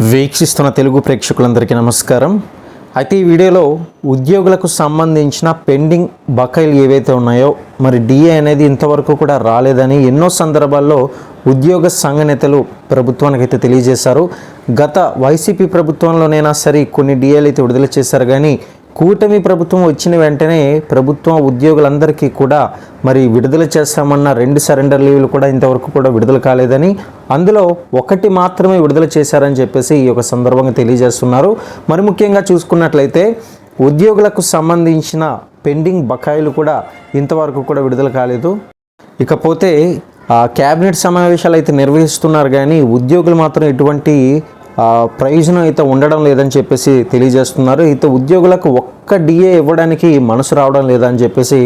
వీక్షిస్తున్న తెలుగు ప్రేక్షకులందరికీ నమస్కారం. అయితే ఈ వీడియోలో ఉద్యోగులకు సంబంధించిన పెండింగ్ బకాయిలు ఏవైతే ఉన్నాయో మరి డిఏ అనేది ఇంతవరకు కూడా రాలేదని ఎన్నో సందర్భాల్లో ఉద్యోగ సంఘ నేతలు ప్రభుత్వానికి అయితే తెలియజేశారు. గత వైసీపీ ప్రభుత్వంలోనైనా సరే కొన్ని డిఏలు అయితే విడుదల చేశారు. కానీ కూటమి ప్రభుత్వం వచ్చిన వెంటనే ప్రభుత్వం ఉద్యోగులందరికీ కూడా మరి విడుదల చేస్తామన్న రెండు సరెండర్ లీవ్లు కూడా ఇంతవరకు కూడా విడుదల కాలేదని అందులో ఒకటి మాత్రమే విడుదల చేశారని చెప్పేసి ఈ యొక్క సందర్భంగా తెలియజేస్తున్నారు. మరి ముఖ్యంగా చూసుకున్నట్లయితే ఉద్యోగులకు సంబంధించిన పెండింగ్ బకాయిలు కూడా ఇంతవరకు కూడా విడుదల కాలేదు. ఇకపోతే ఆ క్యాబినెట్ సమావేశాలు అయితే నిర్వహిస్తున్నారు కానీ ఉద్యోగులు మాత్రం ఎటువంటి ప్రయోజనం అయితే ఉండడం లేదని చెప్పేసి తెలియజేస్తున్నారు. అయితే ఉద్యోగులకు ఒక్క డిఏ ఇవ్వడానికి మనసు రావడం లేదని చెప్పేసి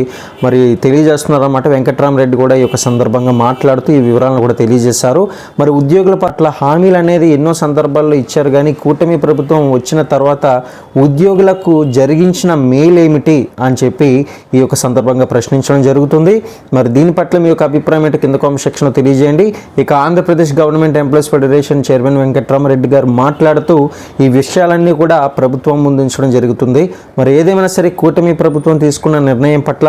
మరి తెలియజేస్తున్నారు అన్నమాట వెంకట్రామరెడ్డి కూడా ఈ యొక్క సందర్భంగా మాట్లాడుతూ ఈ వివరాలను కూడా తెలియజేశారు. మరి ఉద్యోగుల పట్ల హామీలు అనేది ఎన్నో సందర్భాల్లో ఇచ్చారు. కానీ కూటమి ప్రభుత్వం వచ్చిన తర్వాత ఉద్యోగులకు జరిగించిన మేలు ఏమిటి అని చెప్పి ఈ యొక్క సందర్భంగా ప్రశ్నించడం జరుగుతుంది. మరి దీని పట్ల మీ యొక్క అభిప్రాయం ఏంటో కింద కామెంట్ సెక్షన్లో తెలియజేయండి. ఇక Andhra Pradesh government employees federation chairman Venkatrama Reddy గారు మాట్లాడుతూ ఈ విషయాలన్నీ కూడా ప్రభుత్వం ముందుంచడం జరుగుతుంది. మరి ఏదేమైనా సరే కూటమి ప్రభుత్వం తీసుకున్న నిర్ణయం పట్ల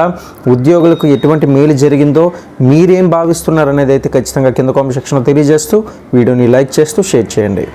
ఉద్యోగులకు ఎటువంటి మేలు జరిగిందో మీరేం భావిస్తున్నారు అనేది అయితే ఖచ్చితంగా కింద కామెంట్ సెక్షన్లో తెలియజేస్తూ వీడియోని లైక్ చేస్తూ షేర్ చేయండి.